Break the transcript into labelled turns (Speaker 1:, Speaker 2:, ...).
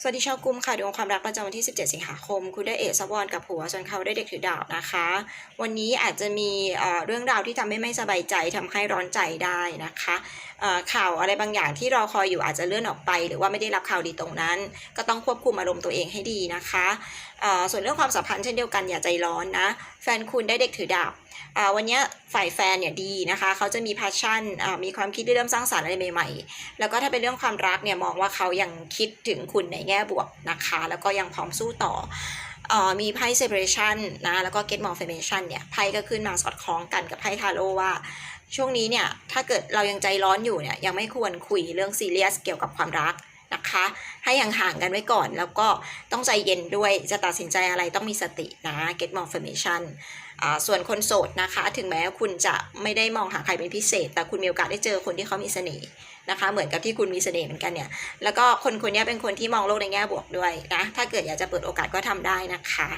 Speaker 1: สวัสดีชาวกลุ่มค่ะดวงความรักประจำวันที่ 17 สิงหาคม คุณได้เอะซับวอนกับผัวส่วนเขาได้เด็กถือดาบนะคะ วันนี้อาจจะมีเรื่องราวที่ทำให้ไม่สบายใจทำให้ร้อนใจได้นะคะ ข่าวอะไรบางอย่างที่รอคอยอยู่อาจจะเลื่อนออกไป หรือว่าไม่ได้รับข่าวดีตรงนั้น ก็ต้องควบคุมอารมณ์ตัวเองให้ดีนะคะส่วนเรื่องความสัมพันธ์เช่นเดียวกันอย่าใจร้อนนะ แฟนคุณได้เด็กถือดาบวันนี้ฝ่ายแฟนเนี่ยดีนะคะเขาจะมี passion อ่ามีความคิดที่เริ่มสร้างสรรค์อะไรใหม่ๆ แล้วก็ถ้าเป็นเรื่องความรักเนี่ยมองว่าเขายังคิดถึงคุณในแง่บวกนะคะ แล้วก็ยังพร้อมสู้ต่อมีไพ่ separation นะแล้วก็ get more formation เนี่ยไพ่ก็ขึ้นมาสอดคล้องกันกับไพ่ทาโร่ว่า ช่วงนี้เนี่ยถ้าเกิดเรายังใจร้อนอยู่เนี่ยยังไม่ควรคุยเรื่องซีเรียสเกี่ยวกับความรักนะคะ ให้ห่างๆกันไว้ก่อน แล้วก็ต้องใจเย็นด้วยจะตัดสินใจอะไรต้องมีสตินะ get more formation อ่าส่วนคนโสดนะคะ ถึงแม้คุณจะไม่ได้มองหาใครเป็นพิเศษ แต่คุณมีโอกาสได้เจอคนที่เขามีเสน่ห์นะคะ เหมือนกับที่คุณมีเสน่ห์เหมือนกันเนี่ยแล้วก็คนคนนี้เป็นคนที่มองโลกในแง่บวกด้วยนะถ้าเกิดอยากจะเปิดโอกาสก็ทำได้นะคะ